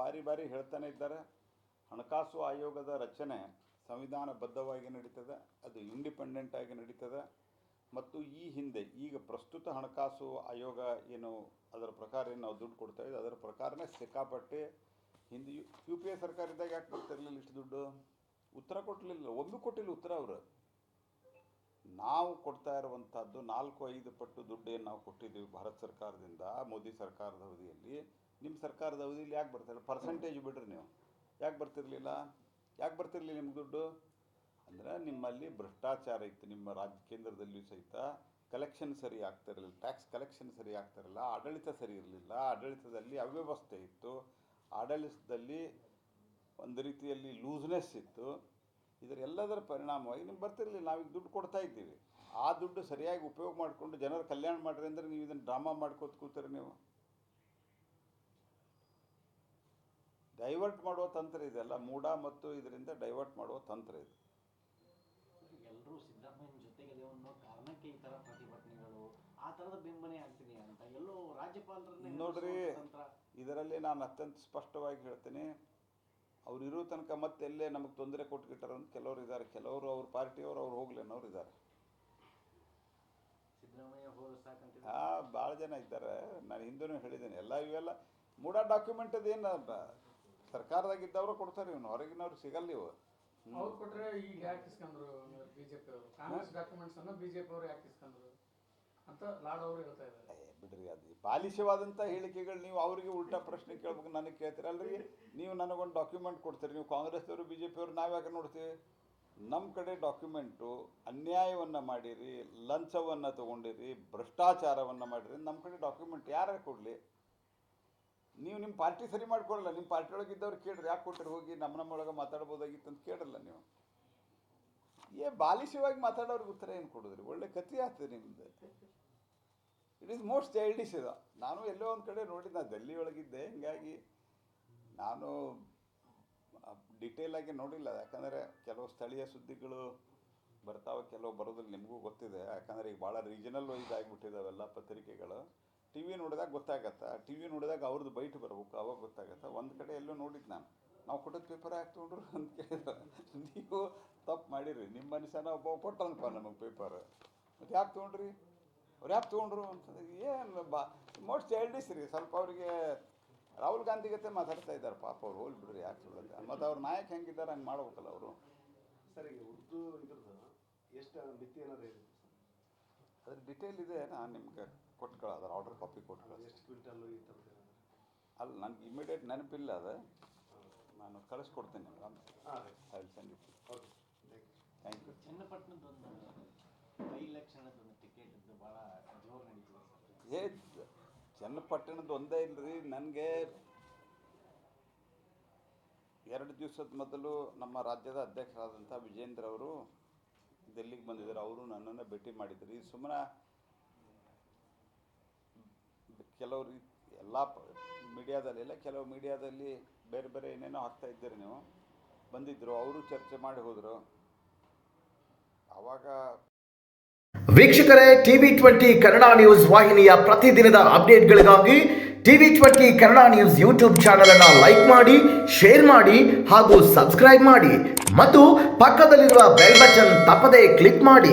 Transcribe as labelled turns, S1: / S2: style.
S1: ಬಾರಿ ಬಾರಿ ಹೇಳ್ತಾನೆ ಇದ್ದಾರೆ, ಹಣಕಾಸು ಆಯೋಗದ ರಚನೆ ಸಂವಿಧಾನಬದ್ಧವಾಗಿ ನಡೀತದೆ, ಅದು ಇಂಡಿಪೆಂಡೆಂಟ್ ಆಗಿ ನಡೀತದೆ, ಮತ್ತು ಈ ಹಿಂದೆ ಈಗ ಪ್ರಸ್ತುತ ಹಣಕಾಸು ಆಯೋಗ ಏನು ಅದರ ಪ್ರಕಾರ ಏನು ನಾವು ದುಡ್ಡು ಕೊಡ್ತಾ ಇದ್ದೀವಿ ಅದರ ಪ್ರಕಾರನೇ ಸಿಕ್ಕಾಪಟ್ಟೆ ಹಿಂದೆ ಯು ಯು ಪಿ ಎ ಸರ್ಕಾರ ಇದ್ದಾಗ ಯಾಕೆ ಕೊಡ್ತಿರಲಿಲ್ಲ ಇಷ್ಟು ದುಡ್ಡು? ಉತ್ತರ ಕೊಟ್ಟಲಿಲ್ಲ ಒಂದು ಕೊಟ್ಟಿಲ್ಲ ಉತ್ತರ ಅವರು. ನಾವು ಕೊಡ್ತಾ ಇರುವಂಥದ್ದು ನಾಲ್ಕು ಐದು ಪಟ್ಟು ದುಡ್ಡು ಏನು ನಾವು ಕೊಟ್ಟಿದ್ದೀವಿ ಭಾರತ ಸರ್ಕಾರದಿಂದ, ಮೋದಿ ಸರ್ಕಾರದ ಅವಧಿಯಲ್ಲಿ. ನಿಮ್ಮ ಸರ್ಕಾರದ ಅವಧಿಯಲ್ಲಿ ಯಾಕೆ ಬರ್ತಾಯಿಲ್ಲ ಪರ್ಸೆಂಟೇಜ್ ಬಿಡ್ರಿ ನೀವು. ಯಾಕೆ ಬರ್ತಿರ್ಲಿಲ್ಲ? ಯಾಕೆ ಬರ್ತಿರ್ಲಿ ನಿಮ್ಮ ದುಡ್ಡು? ಅಂದರೆ ನಿಮ್ಮಲ್ಲಿ ಭ್ರಷ್ಟಾಚಾರ ಇತ್ತು. ನಿಮ್ಮ ರಾಜ್ಯ ಕೇಂದ್ರದಲ್ಲಿಯೂ ಸಹಿತ ಕಲೆಕ್ಷನ್ ಸರಿ ಆಗ್ತಿರಲಿಲ್ಲ ಟ್ಯಾಕ್ಸ್ ಕಲೆಕ್ಷನ್ ಸರಿ ಆಗ್ತಿರಲಿಲ್ಲ ಆಡಳಿತ ಸರಿ ಇರಲಿಲ್ಲ. ಆಡಳಿತದಲ್ಲಿ ಅವ್ಯವಸ್ಥೆ ಇತ್ತು. ಆಡಳಿತದಲ್ಲಿ ಒಂದು ರೀತಿಯಲ್ಲಿ ಲೂಸ್ನೆಸ್ ಇತ್ತು. ಇದರ ಎಲ್ಲದರ ಪರಿಣಾಮವಾಗಿ ನಿಮ್ಗೆ ಬರ್ತಿರಲಿಲ್ಲ. ನಾವೀಗ ದುಡ್ಡು ಕೊಡ್ತಾ ಇದ್ದೀವಿ. ಆ ದುಡ್ಡು ಸರಿಯಾಗಿ ಉಪಯೋಗ ಮಾಡಿಕೊಂಡು ಜನರ ಕಲ್ಯಾಣ ಮಾಡಿರಿ ಅಂದರೆ ನೀವು ಇದನ್ನು ಡ್ರಾಮಾ ಮಾಡ್ಕೋತ ಕೂತೀರಿ ನೀವು. ಡೈವರ್ಟ್ ಮಾಡುವ ತಂತ್ರ ಇದೆಲ್ಲ ಮೂಡ ಮತ್ತು ಇದರಿಂದ ಡೈವರ್ಟ್ ಮಾಡುವ ತಂತ್ರ ಇದು.
S2: ಎಲ್ಲರೂ ಸಿದ್ದರಾಮಯ್ಯನ ಜೊತೆಗೆ ಅನ್ನೋ ಕಾರಣಕ್ಕೆ ಈ ತರ ಪ್ರತಿಭಟನೆಗಳು ಆ ತರದ ಬೆಂಬನೆ ಆಗ್ತಿದೆ ಅಂತ ಎಲ್ಲೋ ರಾಜ್ಯಪಾಲರನ್ನೇ
S1: ನೋಡ್ರಿ ಇದರಲ್ಲಿ ನಾನು ಅತ್ಯಂತ ಸ್ಪಷ್ಟವಾಗಿ ಹೇಳ್ತೀನಿ ಅವ್ರು ಇರೋ ತನಕ ಮತ್ತೆ ಎಲ್ಲೇ ನಮಗೆ ತೊಂದರೆ ಕೊಟ್ಬಿಟ್ಟಾರ ಅಂತ ಕೆಲವರು ಇದ್ದಾರೆ. ಕೆಲವರು ಅವ್ರ ಪಾರ್ಟಿಯವರು ಅವ್ರು ಹೋಗ್ಲಿ ಅನ್ನೋರು ಇದ್ದಾರೆ ಆ ಭಾಳ ಜನ ಇದ್ದಾರೆ. ನಾನು ಹಿಂದೂ ಹೇಳಿದ್ದೀನಿ. ಎಲ್ಲ ಇವೆಲ್ಲ ಮೂಡ ಡಾಕ್ಯುಮೆಂಟ್ ಅದೇನು ಸರ್ಕಾರದಾಗಿದ್ದವರು ಕೊಡ್ತಾರೆ ಇವನು. ಹೊರಗಿನವ್ರು ಸಿಗಲ್ಲ ಇವು
S3: ಅವ್ರು ಕೊಟ್ರೆ ಈಗ ಯಾಕೆ ಇಸ್ಕೊಂಡ್ರು ಬಿಜೆಪಿ ಅವರು? ಕಾಂಗ್ರೆಸ್ ಡಾಕ್ಯುಮೆಂಟ್ಸ್ ಅನ್ನ ಬಿಜೆಪಿ ಅವರು ಯಾಕೆ ಇಸ್ಕೊಂಡ್ರು ಅಂತ ಲಾಡ್ ಅವರು ಹೇಳ್ತಾ ಇದ್ದಾರೆ.
S1: ಏ, ಬಿಡ್ರಿ ಅದು ಬಾಲಿಶವಾದಂಥ ಹೇಳಿಕೆಗಳು ನೀವು ಅವರಿಗೆ ಉಲ್ಟಾ ಪ್ರಶ್ನೆ ಕೇಳ್ಬೇಕು ನನಗೆ ಕೇಳ್ತೀರಲ್ರಿ? ನೀವು ನನಗೊಂದು ಡಾಕ್ಯುಮೆಂಟ್ ಕೊಡ್ತೀರಿ. ನೀವು ಕಾಂಗ್ರೆಸ್ದವರು ಬಿ ಜೆ ಪಿಯವರು ನಾವು ಯಾಕೆ ನೋಡ್ತೀವಿ? ನಮ್ಮ ಕಡೆ ಡಾಕ್ಯುಮೆಂಟು ಅನ್ಯಾಯವನ್ನು ಮಾಡಿರಿ ಲಂಚವನ್ನು ತಗೊಂಡಿರಿ ಭ್ರಷ್ಟಾಚಾರವನ್ನು ಮಾಡಿರಿ ನಮ್ಮ ಕಡೆ ಡಾಕ್ಯುಮೆಂಟ್ ಯಾರೇ ಕೊಡಲಿ? ನೀವು ನಿಮ್ಮ ಪಾರ್ಟಿ ಸರಿ ಮಾಡ್ಕೊಳ್ಳಲ್ಲ ನಿಮ್ಮ ಪಾರ್ಟಿ ಒಳಗೆ ಇದ್ದವ್ರು ಕೇಳ್ರಿ ಯಾಕೆ ಕೊಟ್ಟರು ಹೋಗಿ ನಮ್ಮ ನಮ್ಮೊಳಗೆ ಮಾತಾಡ್ಬೋದಾಗಿತ್ತು ಅಂತ ಕೇಳಲ್ಲ ನೀವು. ಏ, ಬಾಲಿಶವಾಗಿ ಮಾತಾಡೋರ್ಗೆ ಉತ್ತರ ಏನು ಕೊಡೋದ್ರಿ? ಒಳ್ಳೆ ಕಥೆ ಆಗ್ತದೆ ನಿಮ್ದು. ಇಟ್ ಈಸ್ ಮೋಸ್ಟ್ ಚೈಲ್ಡಿಶ್ ಇದು. ನಾನು ಎಲ್ಲೋ ಒಂದು ಕಡೆ ನೋಡಿದ್ದೆ ನಾನು ಡೆಲ್ಲಿ ಒಳಗಿದ್ದೆ ಹೀಗಾಗಿ ನಾನು ಡಿಟೇಲ್ ಆಗಿ ನೋಡಿಲ್ಲ. ಯಾಕಂದರೆ ಕೆಲವು ಸ್ಥಳೀಯ ಸುದ್ದಿಗಳು ಬರ್ತಾವೆ, ಕೆಲವು ಬರೋದಿಲ್ಲ ನಿಮಗೂ ಗೊತ್ತಿದೆ. ಯಾಕಂದರೆ ಈಗ ಭಾಳ ರೀಜನಲ್ ವೈಸ್ ಆಗಿಬಿಟ್ಟಿದ್ದಾವೆಲ್ಲ ಪತ್ರಿಕೆಗಳು. ಟಿ ವಿ ನೋಡಿದಾಗ ಗೊತ್ತಾಗತ್ತೆ. ಟಿ ವಿ ನೋಡಿದಾಗ ಅವ್ರದ್ದು ಬೈಟ್ ಬರ್ಬೇಕು, ಅವಾಗ ಗೊತ್ತಾಗತ್ತೆ. ಒಂದು ಕಡೆ ಎಲ್ಲೋ ನೋಡಿದ್ದು ನಾನು. ನಾವು ಕೊಟ್ಟದ ಪೇಪರ್ ಯಾಕೆ ತೊಗೊಂಡ್ರು ಅಂತ ಕೇಳಿದ್ರೆ, ನೀವು ತಪ್ಪು ಮಾಡಿರಿ. ನಿಮ್ಮ ಮನುಷ್ಯನ ಒಬ್ಬ ಕೊಟ್ಟನಪ್ಪ ನಮಗೆ ಪೇಪರ್. ಮತ್ತು ಯಾಕೆ ತೊಗೊಂಡ್ರಿ? ಅವ್ರು ಯಾಕೆ ತೊಗೊಂಡ್ರು ಅಂತಂದ್ರೆ, ಏನು ಬಾ, ಮೋಸ್ಟ್ ಚೈಲ್ಡಿಸ್ ರೀ. ಸ್ವಲ್ಪ ಅವರಿಗೆ ರಾಹುಲ್ ಗಾಂಧಿ ಜೊತೆ ಮಾತಾಡ್ತಾ ಇದ್ದಾರೆ. ಪಾಪ ಅವ್ರು ಹೋಗಿ ಬಿಡ್ರಿ ಯಾಕೆ ಸುಳ್ಳತ್ತೆ ಮತ್ತು ಅವ್ರ ನಾಯಕ ಹೆಂಗಿದ್ದಾರೆ ಹಂಗೆ ಮಾಡ್ಬೇಕಲ್ಲ ಅವರು.
S4: ಸರಿ ಉರ್ದು ಇದ್ರದ್ದು ಎಷ್ಟು ಮಿತಿ ಏನಾದ್ರು
S1: ಅದ್ರ ಡಿಟೇಲ್ ಇದೆ ನಾನು ನಿಮ್ಗೆ ಕೊಟ್ಕೊಳ್ಳೋ ಅದರ ಆರ್ಡರ್ ಕಾಪಿ ಕೊಟ್ಟು
S4: ಎಷ್ಟು ಕ್ವಿಂಟಲ್ ಈ ಥರದ್ದು
S1: ಅಲ್ಲ ನನಗೆ ಇಮಿಡಿಯೇಟ್ ನೆನಪಿಲ್ಲ ಅದು. ನಾನು ಕಳಿಸ್ಕೊಡ್ತೀನಿ ನಿಮ್ಗೆ I will send it
S4: okay thank you
S1: thank you
S2: ಚನ್ನಪಟ್ಟಣದೊಂದು election ticket ಭಾಳ ಜೋರು ನಡೀತಿದೆ ಸರ್.
S1: ಏ ಚನ್ನಪಟ್ಟಣದ ಒಂದೇ ಇಲ್ರಿ ನನಗೆ ಎರಡು ದಿವಸದ ಮೊದಲು ನಮ್ಮ ರಾಜ್ಯದ ಅಧ್ಯಕ್ಷರಾದಂಥ ವಿಜೇಂದ್ರ ಅವರು ಡೆಲ್ಲಿಗೆ ಬಂದಿದ್ದಾರೆ, ಅವರು ನನ್ನನ್ನು ಭೇಟಿ ಮಾಡಿದ್ರು ಸುಮ್ಮನೆ ಕೆಲವರು ಎಲ್ಲ ಮೀಡಿಯಾದಲ್ಲಿ ಎಲ್ಲ ಕೆಲವು ಮೀಡಿಯಾದಲ್ಲಿ ಬೇರೆ ಬೇರೆ ಏನೇನೋ ಹಾಕ್ತಾ ಇದ್ದೀರಿ ನೀವು. ಬಂದಿದ್ದರು ಅವರು ಚರ್ಚೆ ಮಾಡಿ ಹೋದರು. ಆವಾಗ
S5: ವೀಕ್ಷಕರೇ, ಟಿವಿ ಟ್ವೆಂಟಿ ಕನ್ನಡ ನ್ಯೂಸ್ ವಾಹಿನಿಯ ಪ್ರತಿದಿನದ ಅಪ್ಡೇಟ್ಗಳಿಗಾಗಿ TV twenty Kannada news YouTube ಚಾನಲನ್ನು ಲೈಕ್ ಮಾಡಿ, ಶೇರ್ ಮಾಡಿ ಹಾಗೂ ಸಬ್ಸ್ಕ್ರೈಬ್ ಮಾಡಿ. ಮತ್ತು ಪಕ್ಕದಲ್ಲಿರುವ ಬೆಲ್ ಬಟನ್ ತಪ್ಪದೇ ಕ್ಲಿಕ್ ಮಾಡಿ.